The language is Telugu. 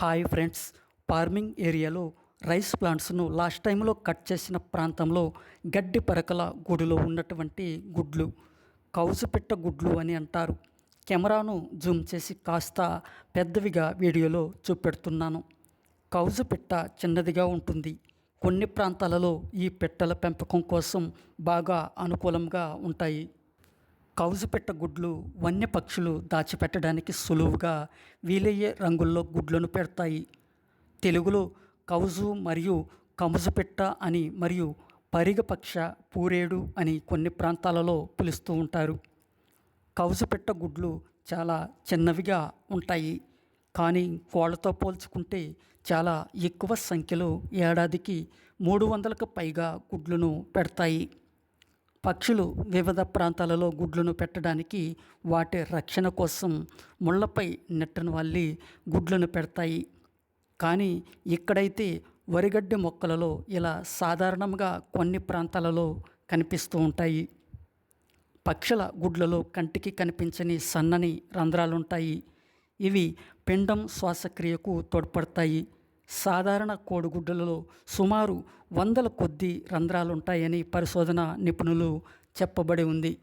Hi friends. ఫార్మింగ్ ఏరియాలో రైస్ ప్లాంట్స్ను లాస్ట్ టైంలో కట్ చేసిన ప్రాంతంలో గడ్డి పరకల గుడిలో ఉన్నటువంటి గుడ్లు. కౌసుపెట్ట గుడ్లు అని అంటారు. కెమెరాను జూమ్ చేసి కాస్త పెద్దవిగా వీడియోలో చూపెడుతున్నాను. కౌజు పిట్ట చిన్నదిగా ఉంటుంది. కొన్ని ప్రాంతాలలో ఈ పెట్టల పెంపకం కోసం బాగా అనుకూలంగా ఉంటాయి. కౌజుపెట్ట గుడ్లు వన్యపక్షులు దాచిపెట్టడానికి సులువుగా వీలయ్యే రంగుల్లో గుడ్లను పెడతాయి. తెలుగులో కౌజు మరియు కముజుపెట్ట అని మరియు పరిగపక్ష పూరేడు అని కొన్ని ప్రాంతాలలో పిలుస్తూ ఉంటారు. కౌజుపెట్ట గుడ్లు చాలా చిన్నవిగా ఉంటాయి. కానీ కోళ్ళతో పోల్చుకుంటే చాలా ఎక్కువ సంఖ్యలో ఏడాదికి మూడు వందలకు పైగా గుడ్లను పెడతాయి. పక్షులు వివిధ ప్రాంతాలలో గుడ్లను పెట్టడానికి వాటి రక్షణ కోసం ముళ్ళపై నెట్టను వల్లి గుడ్లను పెడతాయి. కానీ ఇక్కడైతే వరిగడ్డి మొక్కలలో ఇలా సాధారణంగా కొన్ని ప్రాంతాలలో కనిపిస్తూ ఉంటాయి. పక్షుల గుడ్లలో కంటికి కనిపించని సన్నని రంధ్రాలుంటాయి. ఇవి పిండం శ్వాసక్రియకు తోడ్పడతాయి. సాధారణ కోడిగుడ్లలో సుమారు వందల కొద్ది రంధ్రాలుంటాయని పరిశోధన నిపుణులు చెప్పబడి ఉంది.